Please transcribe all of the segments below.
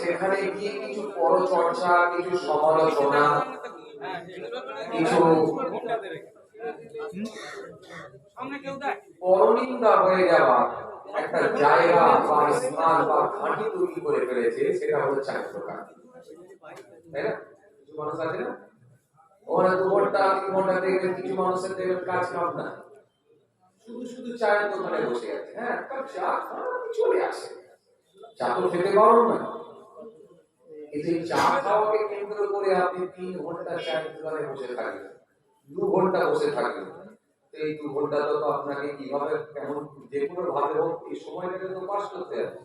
সেখানে গিয়ে কিছু পরচর্চা, কিছু সমালোচনা, কিছু পরনিন্দা হয়ে যাওয়া, একটা জায়গা বা স্থান বা ঘাঁটি তৈরি করে ফেলেছে, সেটা হলো চার প্রকার তাই না? কিছু মানুষ আছে ওরা দু ঘণ্টা তিন ঘণ্টা দেখবেন কিছু মানুষের কাজ কাম না। শুধু শুধু চায়ের দোকানে বসে আছে হ্যাঁ? চা চলে আসে। চা তো খেতে পারো না। এই চা খাওয়াকে কেন্দ্র করে আপনি তিন ঘণ্টা চায়ের দোকানে বসে থাকবেন। দু ঘণ্টা বসে থাকবেন। এই দু ঘণ্টা তো আপনাকে কীভাবে, কেমন, যে কোনো ভাবে হোক, এই সময়টাকে তো পাস করতে হবে।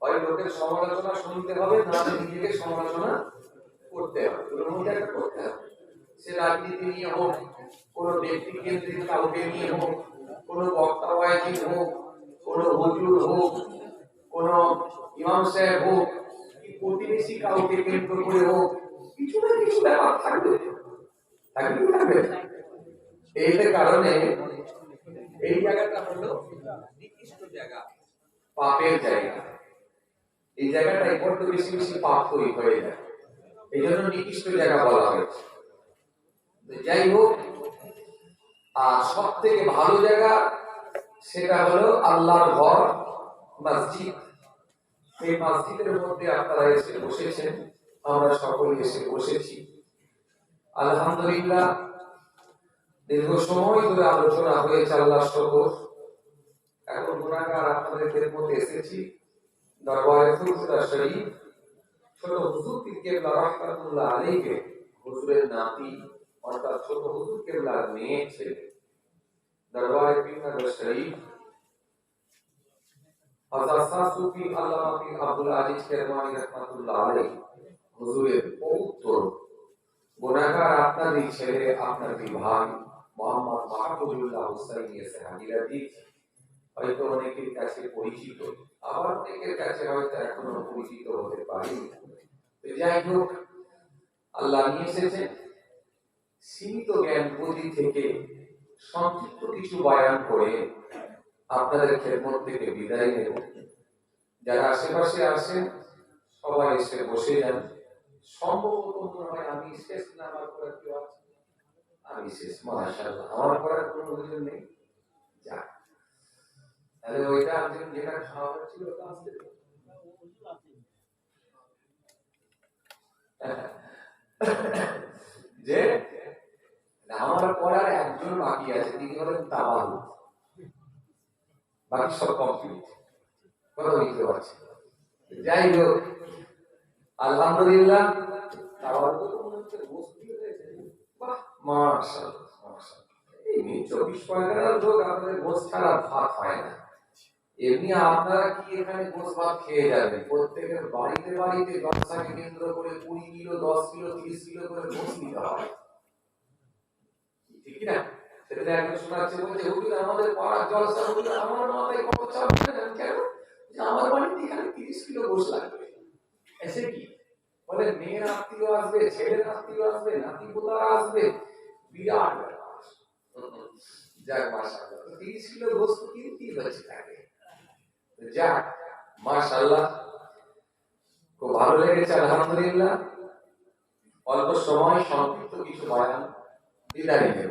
হয় লোকের সমালোচনা শুনতে হবে, না নিজেকে সমালোচনা করতে হবে। মধ্যে করতে হবে। সে রাজনীতি নিয়ে হোক, কোন ব্যক্তি কেন্দ্রিক কাউকে নিয়ে হোক, কোন বক্তা হোক, কোন হুজুর হোক, কোন ইমাম সাহেব হোক প্রতিবেশী কাউকে কেন্দ্র করে হোক কিছু না কিছু ব্যাপার থাকবে। থাকবে থাকবে? এইটার কারণে এই জায়গাটা হলো নিকৃষ্ট জায়গা, পাপের জায়গা। এই জায়গাটায় বড্ড বেশি বেশি পাপ তৈরি হয়ে যায়। এই জন্য নিকৃষ্ট জায়গা বলা হয়েছে। যাই হোক, আর সব থেকে ভালো জায়গা সেটা হলো আল্লাহর ঘর, মসজিদ। সেই মসজিদের মধ্যে আপনারা এসে বসেছেন, আমরা সকলে এসে বসেছি। আলহামদুলিল্লাহ, দীর্ঘ সময় ধরে আলোচনা হয়েছে আল্লাহ শকর এখন গুণাগার আপনাদের মধ্যে এসেছি, দরবারে ফুলফুরা শরীফ, ছোট হুজুর কেবলা আলীকে হুজুরের নাতি, অর্থাৎ ছোট হুজুর কেবলার মেয়ে ছেলে। দরবারে পীরনগর শরীফ পরিচিত, আবার অনেকের কাছে হয়তো এখনও পরিচিত হতে পারেনি। যাই হোক, আল্লাহ নিয়ে এসেছেন। সীমিত জ্ঞান বুদ্ধি থেকে সংক্ষিপ্ত কিছু বয়ান করে আপনাদের খেদমত থেকে বিদায় নেব। যারা আশেপাশে আছেন, সবাই এসে বসে যান। সম্ভবত আমি শেষ না আমার পরে কেউ আছে? আমি শেষ, মাশাআল্লাহ। আমার অভিযোগ নেই? যাক তাহলে ওইটা যেটা খাওয়া হচ্ছিল যে, আমার পড়ার একজন বাকি আছে, তিনি হলেন তাবালু বাকি সব কমপ্লিট কথা বুঝতে পারছি যাই হোক আলহামদুলিল্লাহ মনে ছাড়া ভাত হয় না। এমনি আপনারা কি এখানে গোস ভাত খেয়ে যাবেন? প্রত্যেকের বাড়িতে বাড়িতে কেন্দ্র করে কুড়ি কিলো, দশ কিলো, তিরিশ কিলো করে গোস হয় ঠিক না? আমার মাথায় কত চাপ কেন? কিলো গোস লাগবে। কি? বলে, মেয়ের আত্মীয় আসবে, ছেলের আত্মীয় আসবে, নাতি পোতারা আসবে, বিরাট যাক, মাশাআল্লাহ। তো তিরিশ কিলো গোস কিনতেই হচ্ছে তাকে। যাক, মাশাআল্লাহ। খুব ভালো লেগেছে, আলহামদুলিল্লাহ। অল্প সময়, সংক্ষিপ্ত কিছু বয়ান। বিদায় নেব।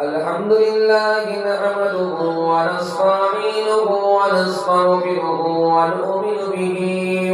الحمد لله نحمده ونستعينه ونستغفره ونؤمن به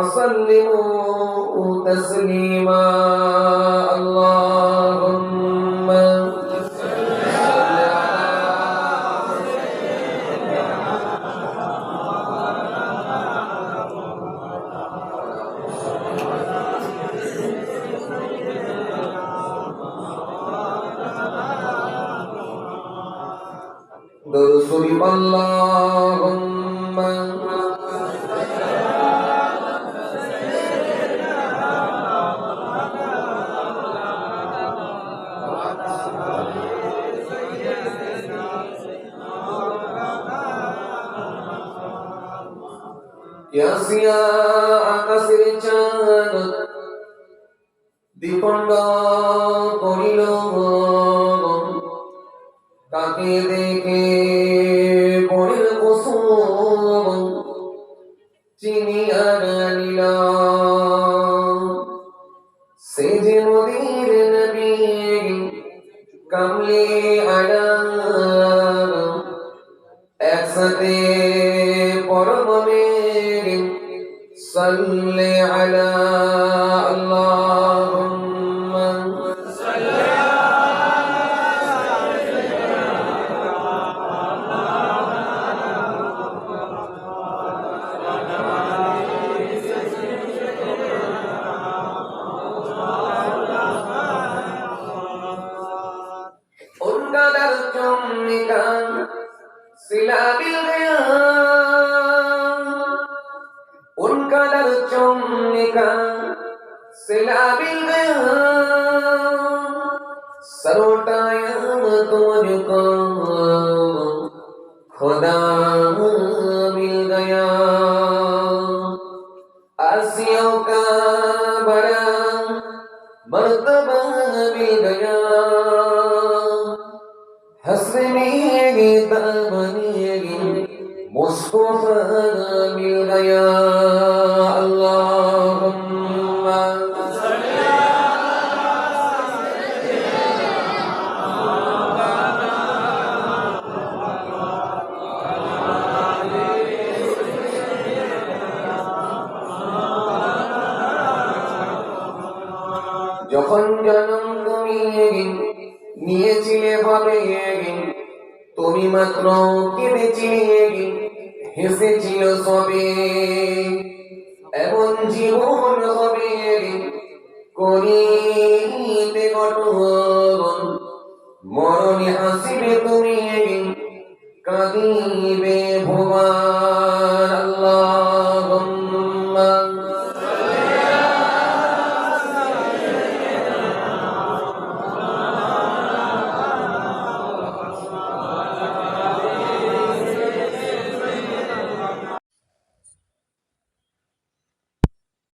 وسلموا تسليما اللهم صل على درسل اللهم আকাশের চাঁদ করিল তাকে দেখে পরের কুসুম। চিনিয়া নিল সে যে নদীর নবী, কামলি আলা একসাথে পরমে صل على الله. ഉൾക്കടൽ ചൊന്നിക സിലാവിൽ സരോട്ടായ തോരുക खुदा मिल गया आसियों का बड़ा मर्तबा मिल गया हसने दामन واصطفى بالبيان যখন জনম তুমি নিয়েছিলে বলে তুমি মাত্র কেঁদেছিলে হেসেছিল সবে এমন জীবন হবে করিতে গঠন মরণে হাসিবে তুমি কাঁদিবে ভগবান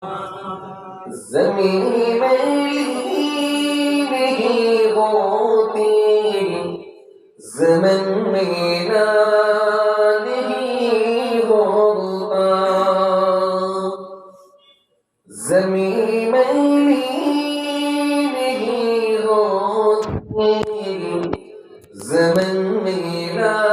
زمین میلی نہیں ہوتی زمن مینا نہیں ہوتا زمین میلی نہیں ہوتی زمن مینا